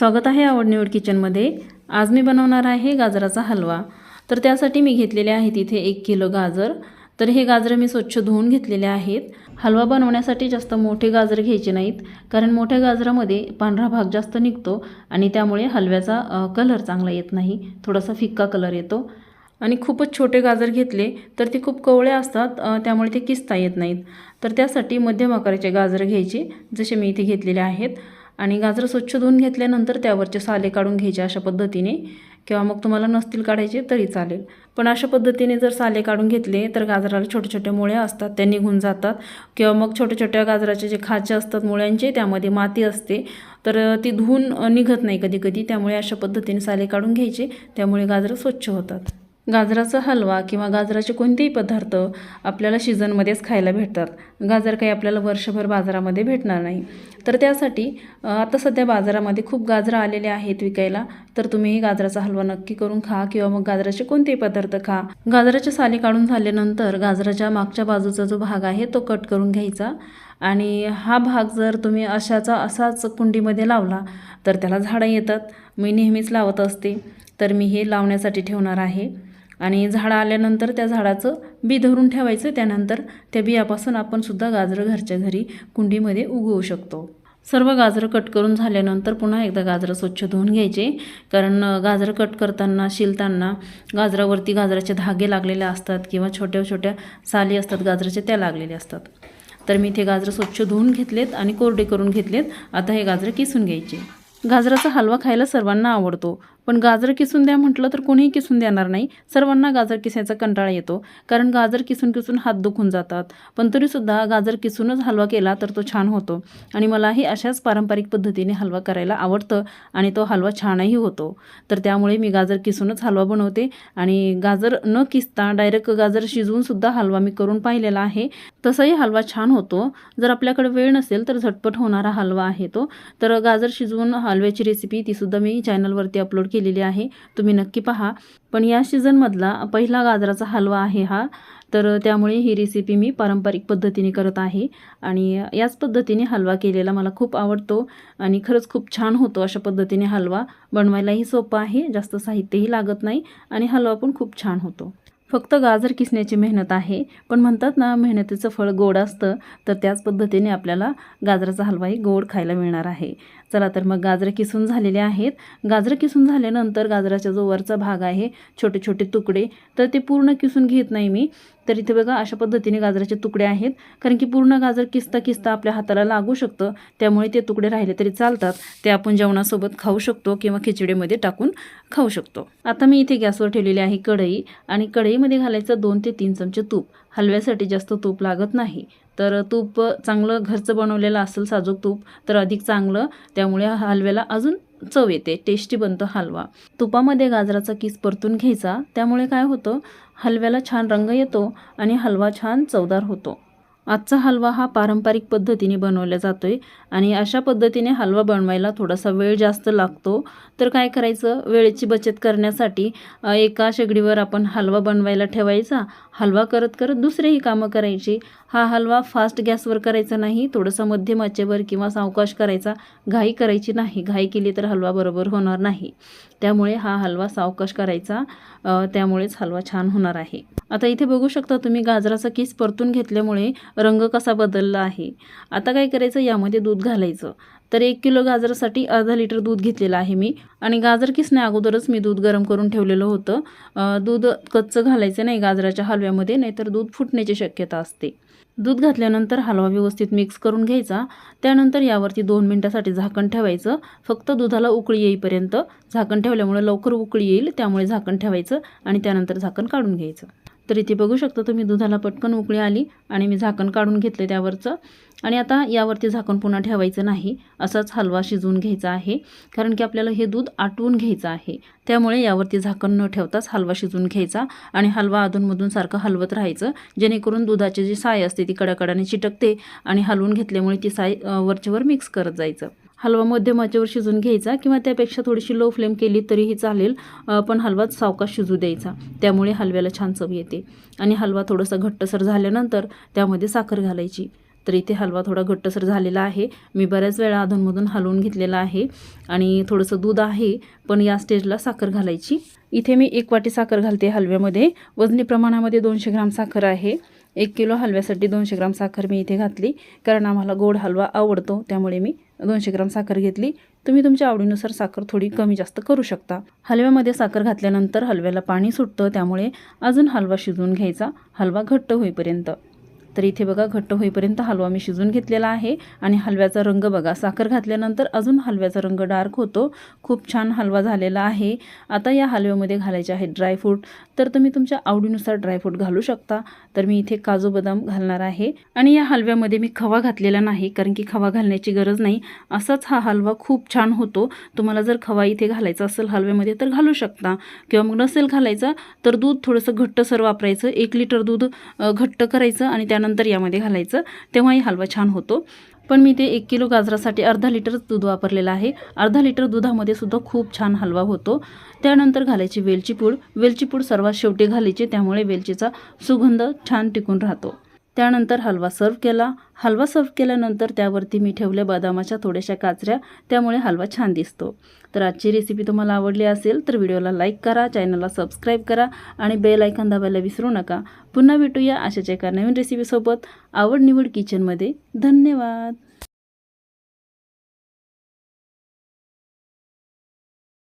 स्वागत आहे आवड निवड किचनमध्ये. आज मी बनवणार आहे गाजराचा हलवा. तर त्यासाठी मी घेतलेले आहेत इथे एक किलो गाजर. तर हे गाजरं मी स्वच्छ धुवून घेतलेले आहेत. हलवा बनवण्यासाठी जास्त मोठे गाजर घ्यायचे नाहीत कारण मोठ्या गाजरामध्ये पांढरा भाग जास्त निघतो आणि त्यामुळे हलव्याचा कलर चांगला येत नाही. थोडासा फिक्का कलर येतो. आणि खूपच छोटे गाजर घेतले तर ते खूप कवळे असतात त्यामुळे ते किसता येत नाहीत. तर त्यासाठी मध्यम आकाराचे गाजर घ्यायचे जसे मी इथे घेतलेले आहेत. आणि गाजरं स्वच्छ धुवून घेतल्यानंतर त्यावरचे साले काढून घ्यायचे अशा पद्धतीने. किंवा मग तुम्हाला नसतील काढायचे तरी चालेल. पण अशा पद्धतीने जर साले काढून घेतले तर गाजराला छोट्या छोट्या मुळ्या असतात त्या निघून जातात. किंवा मग छोट्या छोट्या गाजराचे जे खाचे असतात मुळ्यांचे त्यामध्ये माती असते. तर ती धुवून निघत नाही कधी कधी. त्यामुळे अशा पद्धतीने साले काढून घ्यायचे. त्यामुळे गाजरं स्वच्छ होतात. गाजराचा हलवा किंवा गाजराचे कोणतेही पदार्थ आपल्याला सीझनमध्येच खायला भेटतात. गाजर काही आपल्याला वर्षभर बाजारामध्ये भेटणार नाही. तर त्यासाठी आता सध्या बाजारामध्ये खूप गाजरं आलेले आहेत विकायला. तर तुम्ही गाजराचा हलवा नक्की करून खा किंवा मग गाजराचे कोणतेही पदार्थ खा. गाजराच्या साली काढून झाल्यानंतर गाजराच्या मागच्या बाजूचा जो भाग आहे तो कट करून घ्यायचा. आणि हा भाग जर तुम्ही अशाचा असाच कुंडीमध्ये लावला तर त्याला झाडं येतात. मी नेहमीच लावत असते. तर मी हे लावण्यासाठी ठेवणार आहे. आणि झाडं आल्यानंतर त्या झाडाचं बी धरून ठेवायचं त्यानंतर त्या बियापासून आपण सुद्धा गाजरं घरच्या घरी कुंडीमध्ये उगवू शकतो. सर्व गाजरं कट करून झाल्यानंतर पुन्हा एकदा गाजरं स्वच्छ धुवून घ्यायचे. कारण गाजरं कट करताना शिलताना गाजरावरती गाजराचे धागे लागलेले असतात किंवा छोट्या छोट्या साली असतात गाजराच्या त्या लागलेल्या असतात. तर मी इथे गाजरं स्वच्छ धुवून घेतलेत आणि कोरडे करून घेतलेत. आता हे गाजरं किसून घ्यायचे. गाजराचा हलवा खायला सर्वांना आवडतो. पण गाजर किसून द्या म्हटलं तर कोणीही किसून देणार नाही. सर्वांना गाजर किसायचा कंटाळा येतो. कारण गाजर किसून किसून हात दुखून जातात. पण तरीसुद्धा गाजर किसूनच हलवा केला तर तो छान होतो. आणि मलाही अशाच पारंपरिक पद्धतीने हलवा करायला आवडतं आणि तो हलवा छानही होतो. तर त्यामुळे मी गाजर किसूनच हलवा बनवते. आणि गाजर न किसता डायरेक्ट गाजर शिजवूनसुद्धा हलवा मी करून पाहिलेला आहे. तसाही हलवा छान होतो. जर आपल्याकडे वेळ नसेल तर झटपट होणारा हलवा आहे तो. तर गाजर शिजवून हलव्याची रेसिपी तीसुद्धा मी चॅनलवरती अपलोड केलेली आहे. तुम्ही नक्की पहा. पण या सीझनमधला पहिला गाजराचा हलवा आहे हा. तर त्यामुळे ही रेसिपी मी पारंपरिक पद्धतीने करत आहे. आणि याच पद्धतीने हलवा केलेला मला खूप आवडतो. आणि खरंच खूप छान होतो अशा पद्धतीने हलवा. बनवायलाही सोपं आहे जास्त साहित्यही लागत नाही आणि हलवा पण खूप छान होतो. फक्त गाजर किसण्याची मेहनत आहे. पण म्हणतात ना मेहनतीचं फळ गोड असतं. तर त्याच पद्धतीने आपल्याला गाजराचा हलवाही गोड खायला मिळणार आहे. चला तर मग गाजरं किसून झालेले आहेत. गाजरं किसून झाल्यानंतर गाजराचा जो वरचा भाग आहे छोटे छोटे तुकडे तर ते पूर्ण किसून घेत नाही मी. तर इथे बघा अशा पद्धतीने गाजराचे तुकडे आहेत. कारण की पूर्ण गाजर किसता किसता आपल्या हाताला लागू शकतं. त्यामुळे ते तुकडे राहिले तरी चालतात. ते आपण जेवणासोबत खाऊ शकतो किंवा खिचडीमध्ये टाकून खाऊ शकतो. आता मी इथे गॅसवर ठेवलेली आहे कढई. आणि कढईमध्ये घालायचं दोन ते तीन चमचे तूप. हलव्यासाठी जास्त तूप लागत नाही. तर तूप चांगलं घरचं बनवलेलं असेल साजूक तूप तर अधिक चांगलं. त्यामुळे हलव्याला अजून चव येते टेस्टी बनतो हलवा. तुपामध्ये गाजराचा किस परतून घ्यायचा. त्यामुळे काय होतं? हलव्याला छान रंग येतो आणि हलवा छान चवदार होतो. आजचा हलवा हा पारंपरिक पद्धतीने बनवला जातो आहे आणि अशा पद्धतीने हलवा बनवायला थोडासा वेळ जास्त लागतो. तर काय करायचं? वेळेची बचत करण्यासाठी एका शेगडीवर आपण हलवा बनवायला ठेवायचा. हलवा करत करत दुसरेही कामं करायची. हा हलवा फास्ट गॅसवर करायचा नाही थोडंसं मध्यम आचेवर किंवा सावकाश करायचा. घाई करायची नाही. घाई केली तर हलवा बरोबर होणार नाही. त्यामुळे हा हलवा सावकाश करायचा. त्यामुळेच हलवा छान होणार आहे. आता इथे बघू शकता तुम्ही गाजराचा किस परतून घेतल्यामुळे रंग कसा बदलला आहे? आता काय करायचं? यामध्ये दूध घालायचं. तर एक किलो गाजरासाठी अर्धा लिटर दूध घेतलेलं आहे मी. आणि गाजर किसण्या अगोदरच मी दूध गरम करून ठेवलेलं होतं. दूध कच्चं घालायचं नाही गाजराच्या हलव्यामध्ये नाहीतर दूध फुटण्याची शक्यता असते. दूध घातल्यानंतर हलवा व्यवस्थित मिक्स करून घ्यायचा. त्यानंतर यावरती दोन मिनटासाठी झाकण ठेवायचं. फक्त दुधाला उकळी येईपर्यंत झाकण ठेवल्यामुळे लवकर उकळी येईल त्यामुळे झाकण ठेवायचं आणि त्यानंतर झाकण काढून घ्यायचं. तर इथे बघू शकता तुम्ही दुधाला पटकन उकळी आली आणि मी झाकण काढून घेतले त्यावरचं. आणि आता यावरती झाकण पुन्हा ठेवायचं नाही असाच हलवा शिजवून घ्यायचा आहे कारण की आपल्याला हे दूध आटवून घ्यायचं आहे. त्यामुळे यावरती झाकण न ठेवताच हलवा शिजवून घ्यायचा आणि हलवा अधूनमधून सारखं हलवत राहायचं जेणेकरून दुधाची जी साय असते ती कडाकडाने चिटकते आणि हलवून घेतल्यामुळे ती साय वरच्यावर मिक्स करत जायचं. हलवा मध्यम शिजून घ्यायचा किंवा त्यापेक्षा थोडीशी लो फ्लेम केली तरीही चालेल. पण हलवा सावकाश शिजू द्यायचा. त्यामुळे हलव्याला छान चव येते. आणि हलवा थोडासा घट्टसर झाल्यानंतर त्यामध्ये साखर घालायची. तर इथे हलवा थोडा घट्टसर झालेला आहे. मी बऱ्याच वेळा अधूनमधून हलवून घेतलेला आहे. आणि थोडंसं दूध आहे पण या स्टेजला साखर घालायची. इथे मी एक वाटी साखर घालते हलव्यामध्ये. वजनी प्रमाणामध्ये दोनशे ग्राम साखर आहे. एक किलो हलव्यासाठी दोनशे ग्राम साखर मी इथे घातली. कारण आम्हाला गोड हलवा आवडतो त्यामुळे मी दोनशे ग्राम साखर घेतली. तुम्ही तुमच्या आवडीनुसार साखर थोडी कमी जास्त करू शकता. हलव्यामध्ये साखर घातल्यानंतर हलव्याला पाणी सुटतं त्यामुळे अजून हलवा शिजवून घ्यायचा. हलवा घट्ट होईपर्यंत. तर इथे बघा घट्ट होईपर्यंत हलवा मी शिजून घेतलेला आहे आणि हलव्याचा रंग बघा साखर घातल्यानंतर अजून हलव्याचा रंग डार्क होतो. खूप छान हलवा झालेला आहे. आता या हलव्यामध्ये घालायचे आहेत ड्रायफ्रूट तर तुम्ही तुमच्या आवडीनुसार ड्रायफ्रूट घालू शकता. तर मी इथे काजू बदाम घालणार आहे. आणि या हलव्यामध्ये मी खवा घातलेला नाही कारण की खवा घालण्याची गरज नाही. असाच हा हलवा खूप छान होतो. तुम्हाला जर खवा इथे घालायचा असेल हलव्यामध्ये तर घालू शकता. किंवा मग नसेल घालायचा तर दूध थोडंसं घट्टसर वापरायचं. एक लिटर दूध घट्ट करायचं आणि त्या त्यानंतर यामध्ये घालायचं तेव्हाही हलवा छान होतो. पण मी ते एक किलो गाजरासाठी अर्धा लिटरच दूध वापरलेलं आहे. अर्धा लिटर दुधामध्ये सुद्धा खूप छान हलवा होतो. त्यानंतर घालायची वेलची पूड. वेलची पूड सर्वात शेवटी घालायची त्यामुळे वेलचीचा सुगंध छान टिकून राहतो. त्यानंतर हलवा सर्व केला. हलवा सर्व केल्यानंतर त्यावरती मी ठेवल्या बदामाच्या थोड्याशा काचऱ्या. त्यामुळे हलवा छान दिसतो. तर आजची रेसिपी तुम्हाला आवडली असेल तर व्हिडिओला लाईक करा चॅनलला सबस्क्राईब करा आणि बेल ऐकन दाबायला विसरू नका. पुन्हा भेटूया अशाच एका नवीन रेसिपीसोबत आवड निवड किचनमध्ये धन्यवाद!